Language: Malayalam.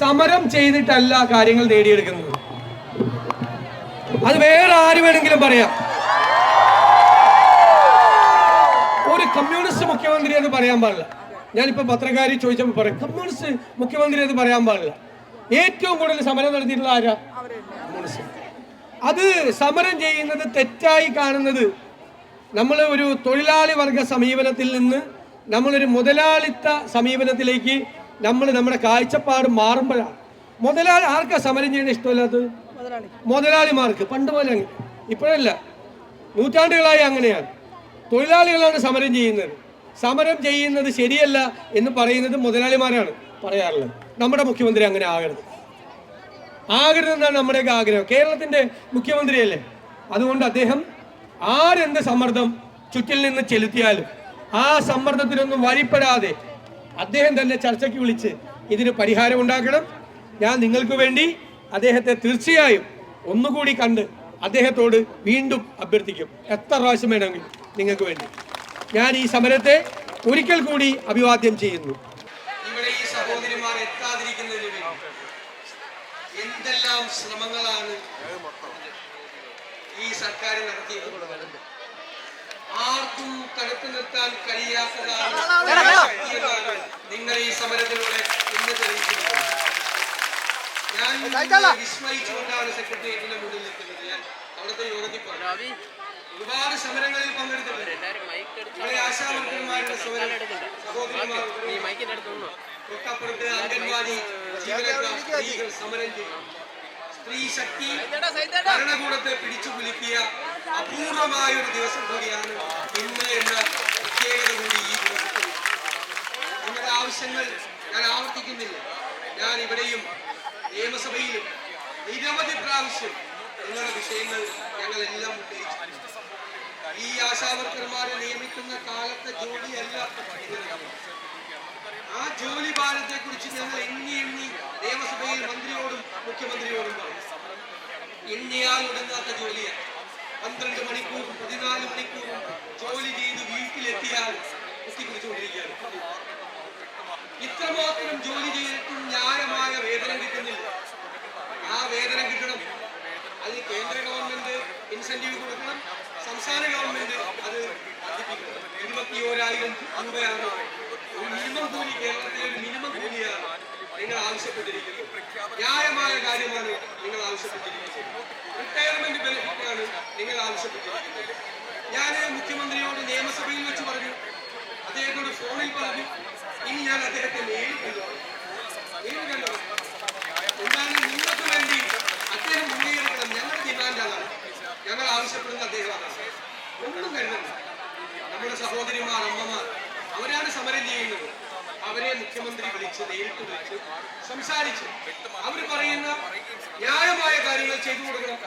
സമരം ചെയ്തിട്ടല്ല കാര്യങ്ങൾ നേടിയെടുക്കുന്നത്. അത് വേറെ ആര് വേണമെങ്കിലും പറയാം. ഒരു കമ്മ്യൂണിസ്റ്റ് മുഖ്യമന്ത്രി എന്ന് പറയാൻ പാടില്ല. ഞാനിപ്പോ പത്രക്കാരി ചോദിച്ചപ്പോൾ പറയാം കമ്മ്യൂണിസ്റ്റ് മുഖ്യമന്ത്രി എന്ന് പറയാൻ പാടില്ല. ഏറ്റവും കൂടുതൽ സമരം നടത്തിയിട്ടുള്ള ആരാ? കമ്മ്യൂണിസ്റ്റ് അത് സമരം ചെയ്യുന്നത് തെറ്റായി കാണുന്നത് നമ്മൾ ഒരു തൊഴിലാളി വർഗ സമീപനത്തിൽ നിന്ന് നമ്മളൊരു മുതലാളിത്ത സമീപനത്തിലേക്ക് നമ്മൾ നമ്മുടെ കാഴ്ചപ്പാട് മാറുമ്പോഴാണ്. മുതലാളി ആർക്കാ സമരം ചെയ്യണ ഇഷ്ടമില്ലാത്തത് മുതലാളിമാർക്ക്. പണ്ട് പോലെ അങ്ങനെ ഇപ്പോഴല്ല. നൂറ്റാണ്ടുകളായി അങ്ങനെയാണ്. തൊഴിലാളികളാണ് സമരം ചെയ്യുന്നത്. സമരം ചെയ്യുന്നത് ശരിയല്ല എന്ന് പറയുന്നത് മുതലാളിമാരാണ് പറയാറുള്ളത്. നമ്മുടെ മുഖ്യമന്ത്രി അങ്ങനെ ആകരുത്. ആകരുതെന്നാണ് നമ്മുടെയൊക്കെ ആഗ്രഹം. കേരളത്തിന്റെ മുഖ്യമന്ത്രിയല്ലേ? അതുകൊണ്ട് അദ്ദേഹം ആരെന്ത് സമ്മർദ്ദം ചുറ്റിൽ നിന്ന് ചെലുത്തിയാലും ആ സമ്മർദ്ദത്തിനൊന്നും വഴിപ്പെടാതെ അദ്ദേഹം തന്നെ ചർച്ചയ്ക്ക് വിളിച്ച് ഇതിന് പരിഹാരം ഉണ്ടാക്കണം. ഞാൻ നിങ്ങൾക്ക് വേണ്ടി അദ്ദേഹത്തെ തീർച്ചയായും ഒന്നുകൂടി കണ്ട് അദ്ദേഹത്തോട് വീണ്ടും അഭ്യർത്ഥിക്കും. എത്ര പ്രാവശ്യം വേണമെങ്കിലും നിങ്ങൾക്ക് വേണ്ടി. ഞാൻ ഈ സമരത്തെ ഒരിക്കൽ കൂടി അഭിവാദ്യം ചെയ്യുന്നു. ഈ സഹോദരിമാർ വേണ്ടി എന്തെല്ലാം ശ്രമങ്ങളാണ് ഈ സർക്കാർ നടത്തിയത്? തടുത്തു നിർത്താൻ കഴിയാത്തതാണ് നിങ്ങൾ ഈ സമരത്തിലൂടെ ഇന്ന് തെളിയിച്ചിരിക്കുന്നത്. ഞാൻ വിസ്മയിച്ചുകൊണ്ടാണ് സെക്രട്ടേറിയറ്റിന്റെ മുന്നിൽ നിൽക്കുന്നത്. ഞാൻ അവിടുത്തെ യോഗത്തിൽ പറഞ്ഞു. ഒരുപാട് സമരങ്ങളിൽ പങ്കെടുത്തിട്ടുണ്ട്. നമ്മുടെ ആശാവർക്കന്മാരുടെ സമരം. സഹോദരിമാർ തൊട്ടപ്പുറത്ത് അംഗൻവാടി സ്ത്രീകൾ സമരം ചെയ്യും സ്ത്രീ ശക്തി ഭരണകൂടത്തെ പിടിച്ചു കുലുക്കിയ അപൂർവമായ ഒരു ദിവസം കൂടിയാണ് ഇന്ന് എന്ന പ്രത്യേകത കൂടി ഈ ദിവസത്തിൽ നിങ്ങളുടെ ആവശ്യങ്ങൾ ഞാൻ ആവർത്തിക്കുന്നില്ല ഞാൻ ഇവിടെയും നിയമസഭയിലും നിരവധി പ്രാവശ്യം നിങ്ങളുടെ വിഷയങ്ങൾ ഞങ്ങളെല്ലാം ഈ ആശാവർക്കർമാരെ നിയമിക്കുന്ന കാലത്തെ ജോലിയല്ല. ആ ജോലി ഭാരത്തെ കുറിച്ച് ഞങ്ങൾ എണ്ണി എണ്ണി നിയമസഭയിൽ മന്ത്രിയോടും മുഖ്യമന്ത്രിയോടും എണ്ണിയാൽ ഒടുങ്ങാത്ത ജോലിയാണ് പന്ത്രണ്ട് മണിക്കൂറും പതിനാല് മണിക്കൂറും ജോലി ചെയ്ത് വീട്ടിലെത്തിയാൽ കുത്തിക്കുറിച്ചുകൊണ്ടിരിക്കുകയാണ് ഇത്രമാത്രം ജോലി ചെയ്തിട്ടും ന്യായമായ വേതനം കിട്ടുന്നില്ല. ആ വേതനം കിട്ടണം. അത് കേന്ദ്ര ഗവൺമെന്റ് ഇൻസെന്റീവ് കൊടുക്കണം. സംസ്ഥാന ഗവൺമെന്റ് അത് വർദ്ധിപ്പിക്കണം ഇരുപത്തിയോരായിരം രൂപയാണ്. ഒരു മിനിമം കൂലി കേരളത്തിലെ ഒരു മിനിമം കൂലിയാണ് നിങ്ങൾ ആവശ്യപ്പെട്ടിരിക്കുന്നത്. ന്യായമായ കാര്യമാണ് നിങ്ങൾ ആവശ്യപ്പെട്ടിരിക്കുന്നത്. റിട്ടയർമെന്റ് ബെനിഫിറ്റാണ് നിങ്ങൾ ആവശ്യപ്പെട്ടിരിക്കുന്നത്. ഞാൻ മുഖ്യമന്ത്രിയോട് നിയമസഭയിൽ വെച്ച് പറഞ്ഞു. അദ്ദേഹത്തോട് ഫോണിൽ പറഞ്ഞു. ഇനി ഞാൻ അദ്ദേഹത്തെ നേരിൽ കണ്ടു നേരിൽ കണ്ടു എന്താണ് നിങ്ങൾക്ക് വേണ്ടി അദ്ദേഹം മുൻകൈയെടുക്കണം ഞങ്ങളുടെ ഡിമാൻഡ് അതാണ്. ഞങ്ങൾ ആവശ്യപ്പെടുന്ന അദ്ദേഹം അതാണ്. ഒന്നും കരുതണ്ട. നമ്മുടെ സഹോദരിമാർ അമ്മമാർ അവരാണ് സമരം ചെയ്യുന്നത്. അവരെ മുഖ്യമന്ത്രി വിളിച്ച് നേരിട്ട് വിളിച്ച് സംസാരിച്ച്. അവർ പറയുന്ന ന്യായമായ കാര്യങ്ങൾ ചെയ്തു കൊടുക്കണം.